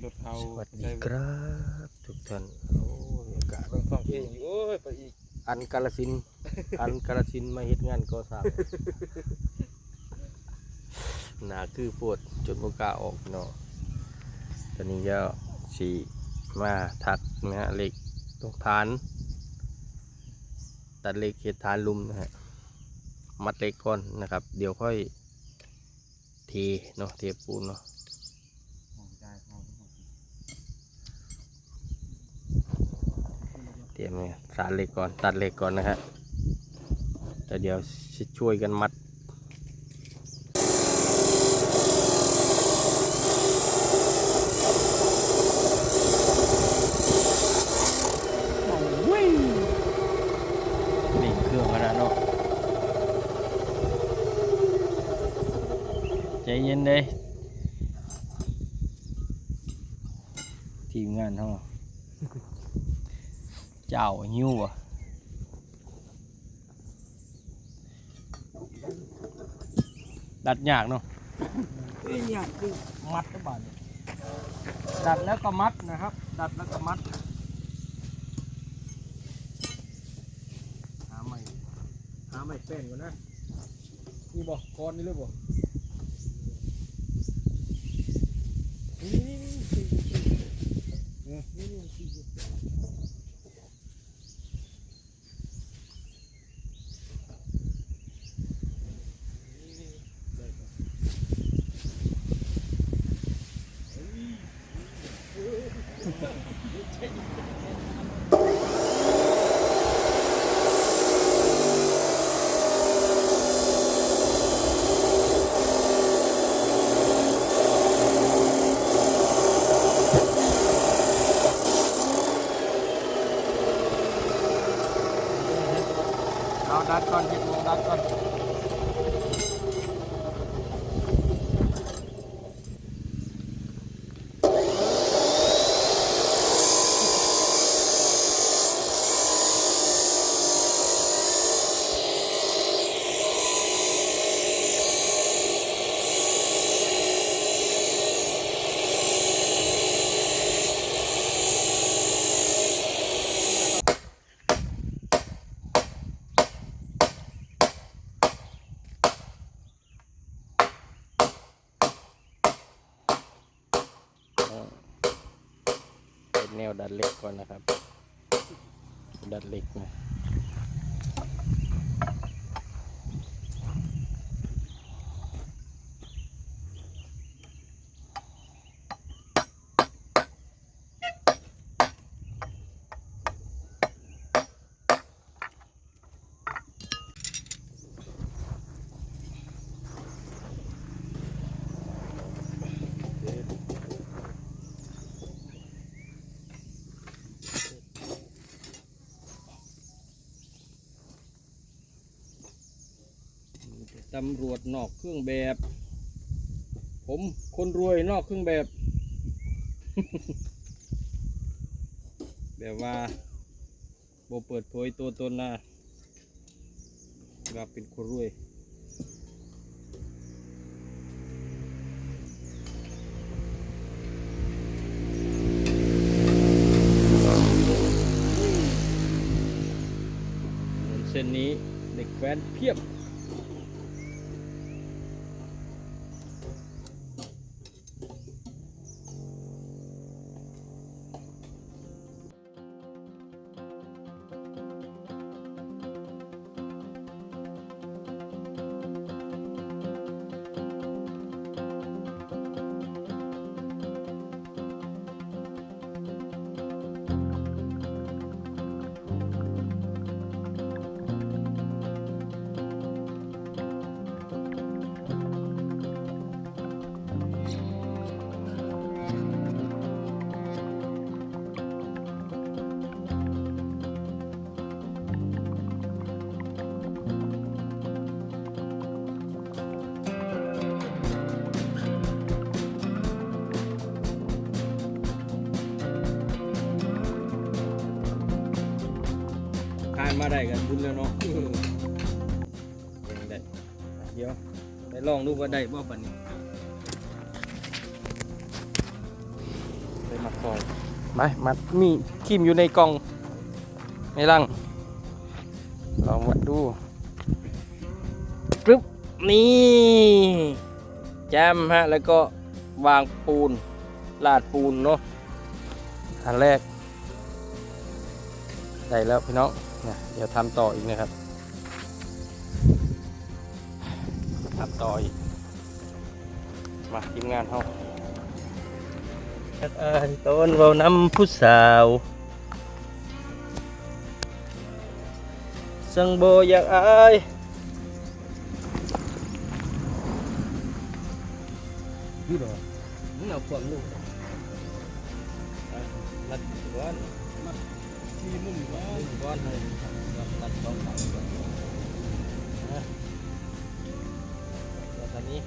ขี่รถเขาสวัสดีครับทุกท่านโอ้ยอากาศเบิ่งฟังเพลงอยู่โอ้ยไปอีกอันกาลสินธุ์อันกาลสินธุ์มาเฮ็ดงานก่อสร้างหนาคือปวดจนบ่กล้าออกเนาะตอนนี้ก็สีมาทักนะฮะเหล็กตรงฐาน ตัดเหล็กเฮ็ดฐานลุมนะฮะมัดเหล็กก่อนนะครับ เดี๋ยวค่อยเทเนาะเทปูนเนาะ ตรียมสารเหล็กก่อนตัดเหล็กก่อนนะฮะแต่เดี๋ยวช่วยกันมัดนี่เกือกันนะเนาะใจเย็นเลยทีมงานเขา เจ้าหิวอะดัดยากเนาะยากดูมัดก็บาดเนี่ยดัดแล้วก็มัดนะครับ ดัดแล้วก็มัดหาไม่หาไม่แป้นก่อนนะนี่บ่ก้อนนี่เลยบ่นี่นี่นี่นี่นี่นี่อาดัดก่อนเห็ดวงดัดก่อน เป็นแนวดัดเหล็กก่อ นะครับดัดเหล็กนะ ตำรวจนอกเครื่องแบบ ผมคนรวยนอกเครื่องแบบ แบบว่าโบเปิดเผยตัวตนนะว่าเป็นคนรวยถนนเส้นนี้เด็กแว้นเพียบานมาได้กันบุญแล้วเนาะยังได้เดี๋ยวได้ลองดูว่าได้บ่ปันนี้มาคอยไปมัดมีคิมอยู่ในกล่องในลังลองวัดดูปึ๊บนี่แจมฮะแล้วก็วางปูนลาดปูนเนาะอันแรก ได้แล้วพี่น้อง นะเดี๋ยวทำต่ออีกนะครับทำต่ออีก มาทีมงานเขาอานต้นเว้าน้ำผู้สาวสังโบอยากอายพี่เหรอมึงเอาความลูกรัดก้อน มีมุมว่าก้อนเลยตัดสองฝั่งก่อนะแล้วตอนนี้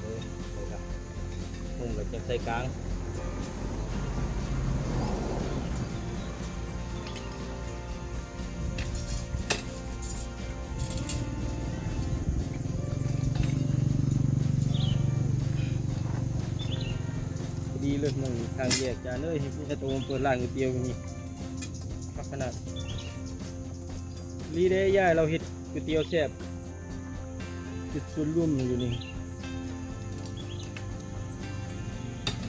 เออเลยครับมุมเราจะใส่กลาง เลยมองทางแยกจานเลยมีแค่ตัวมันเปิดร้านก๋วยเตี๋ยวอย่างนี้พักขนาดรีได้ย่ายเราเห็ดก๋วยเตี๋ยวแซ่บจุดส่วนร่วมอยู่นี่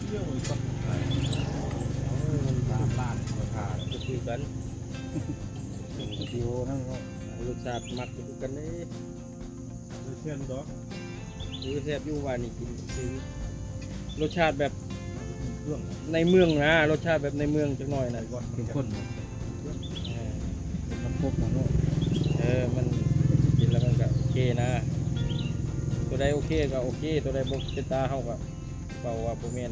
เที่ยวอีกคนตามบ้านราคาจะคุยกันเที่ยวนั่นก็รสชาติมักไปดูกันเลยเที่ยวดอกคือแซ่บอยู่ว่านี่กินคือรสชาติแบบ เครื่องในเมืองนะรสชาติแบบในเมืองจังหน่อยนะก่อนเข้มข้นเออมันครบนะเนาะเออมันกินแล้วมันก็โอเคนะ ตัวใดโอเคก็โอเค ตัวใดบ่เป็นตาเฮาก็เป่าว่าบ่แม่น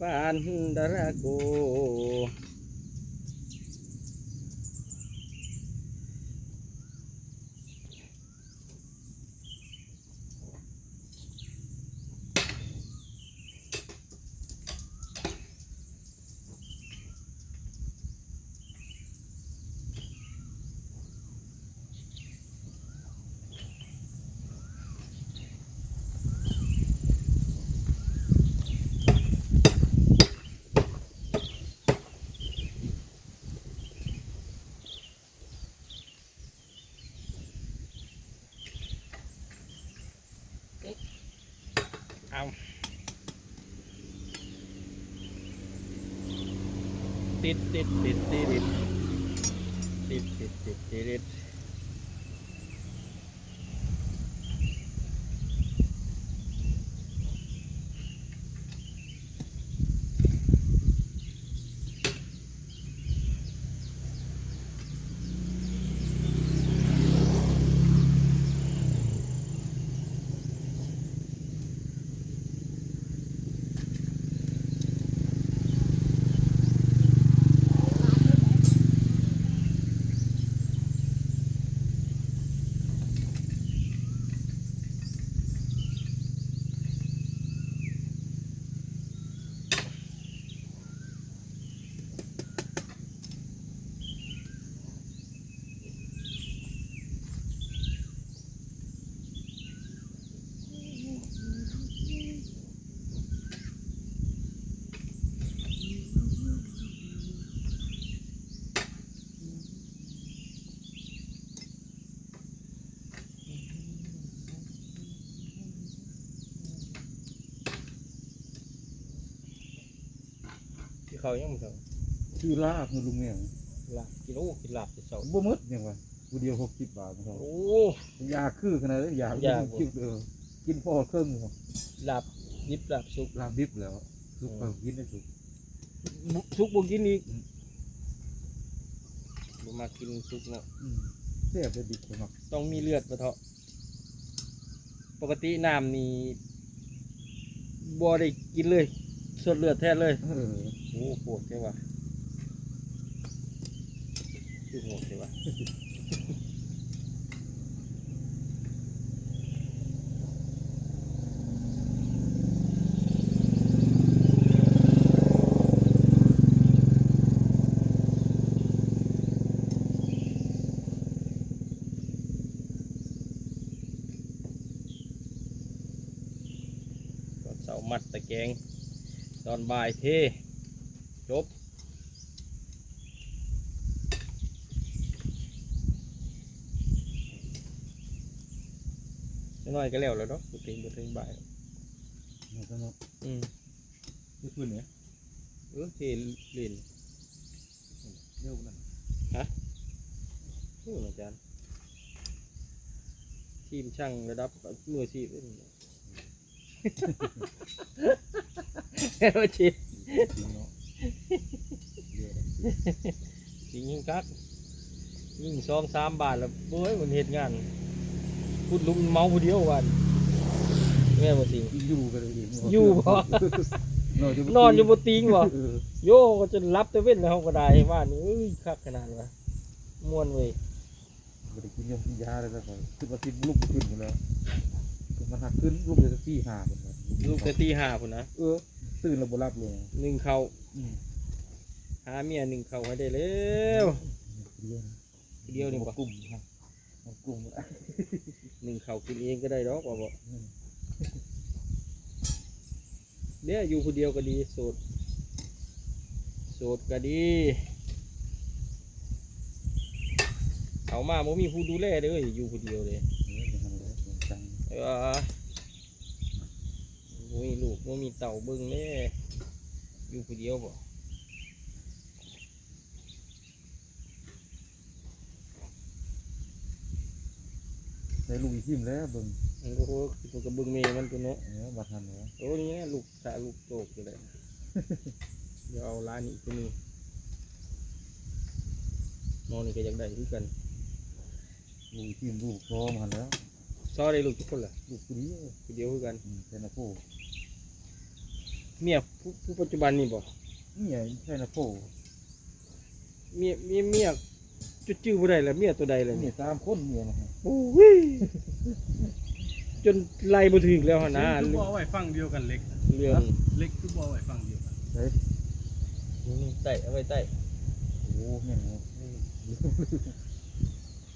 ปานดรโก เอาติดติดติดติดติดติดติดติด เขายังไม่ถึงชื่อลาบเงินลุงเนี่ยลาบกิโลกินลาบจะเสาบ่มืดยังวะกูเดียวหกสิบบาทนะครับโอ้ ยาคือขนาดนั้นยาอยากบ่ คิวเออกินพอเครื่องหัวลาบยิบลาบสุกลาบดิบแล้วสุกไปกินได้สุก บุสุกบ่กินอีกบ่มากินสุกเนาะอืมแซ่บได้ดิบสมักต้องมีเลือดปะเถาะปกติน้ำนี่บ่ได้กินเลย สดเลือดแท้เลย เออโอ้ปวดใช่ปะคือโหดใช่ปะ ตอนเสาร์มัดตะแกรงต อนบ่ายเทจบน้อยก็แล้วแล้วเนาะบุตรีบุตรีบ่ายนี่ก็เนาะอืมที่พื้นเนี่ยเออเทเล่นเร็วนั่นโอ้อาจารย์ทีมช่างระดับมืออาชีพเล่น เฮ้ยชีจริงเนาะเร็วนะสิยิงกักยิงสองสามบาทแล้วเบ้ยมันเหตุงานพูดลุมเมาผู้เดียววันแม่บ่สิงอยู่กันเลยดิอยู่บ่นอนอยู่นอนอยู่บนตีงบ่เออโยก็จะรับแต่เว้นในห้องก็ได้ว่านี่เอ้ยคักขนาดวะม่วนเว้ยไม่ได้กินยากินยาอะไรแล้วก็ขึ้นมาติดลูกขึ้นหมดแล้วมันหักขึ้นลูกเลยจะตีห้าคนครับลูกแต่ตีห้าพุ่นนะเออ ตื่นแล้วบ่รับเลยหนึ่งเขาอืมหาเมียหนึ่งเขาให้ได้แล้วเดียวเดียวนี่บ่กลุ่มครับกลุ่มหนึ่งเขากินเองก็ได้ดอกว่าบ่อืมเนี่ยอยู่คนเดียวก็ดีโสดโสดก็ดีเอามาบ่มีผู้ดูแลเลยอยู่คนเดียวเลยเออ อย่างนั้นเลยอย่างจังเออบ่มีลูกบ่มีเต่าเบิ่งแน่อยู่คนเดียวบ่ได้ลูกอีกทิมแล้วเบิ่งมันก็โหมันก็เบิ่งแม่มันตัวเนาะเออบัดทันแล้วโอ้นี่นะลูกสาลูกโตกอยู่เลยเดี๋ยวเอาร้านนี้อีกตัวนี้นอนนี่ก็อยากได้คือกันลูกอีกทิมลูกพร้อมหันแล้วซอได้ลูกทุกคนเหรอลูกผู้เดียวคนเดียวคือกันอืมใช่นะโพ เมียผู้ผู้ปัจจุบันนี่บ่เนี่ยใช่นะโพเมียเมียเมียจุดจื้อบ่ได้แล้วเมียตัวใดเลยเนี่เนี่ยยตามคนเนี่ยนะฮะโอ้ยจนไล่บ่ถึงแล้วหั่นนะคือบ่เอาไว้ฟังเดียวกันเล็ก เรื่องเล็กคือบ่เอาไว้ฟังเดียวกันเฮ้ยนี่ใต้เอาไว้ใต้โอ้เนี่ยนะ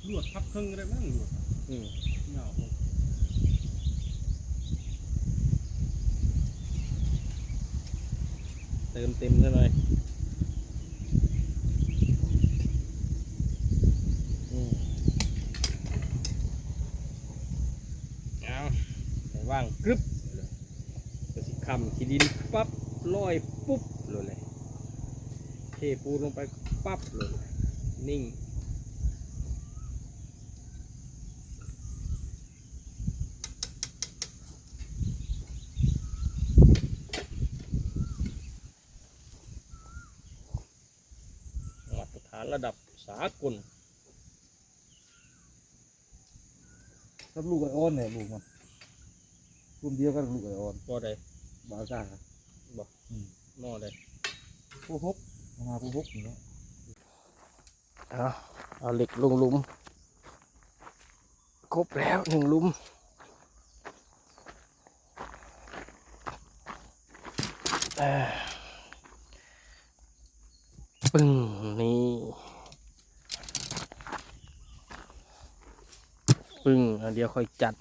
ลวดพับครึ่งก็ได้มั้งลวดอืมเงา ติมเต็มซะหน่อยอืมเอาใส่ว่างกรึบก็สิคำขี้ดินปั๊บลอยปุ๊บเลยเลยเทปูนลงไปปั๊บเลยนิ่ง มาต รฐานระดับสากลกับลูกไอออนเนี่ยลูกมันกลุ่มเดียวกันกับลูกไอออนบ่ได้บาซ่าหม้อได้ผู้พกมาผู้พกนี่เนาะเอาเอาเหล็กลงหลุมครบแล้วหนึ่งหลุมเอ่อ ปึ้งนี่ปึ้งเดี๋ยวค่อยจัด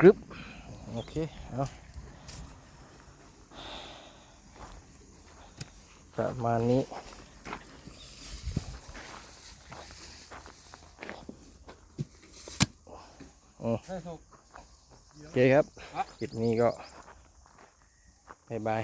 กรึบโอเคเอาประมาณนี้ ใช่ครับ โอเคครับคลิปนี้ก็บ๊ายบาย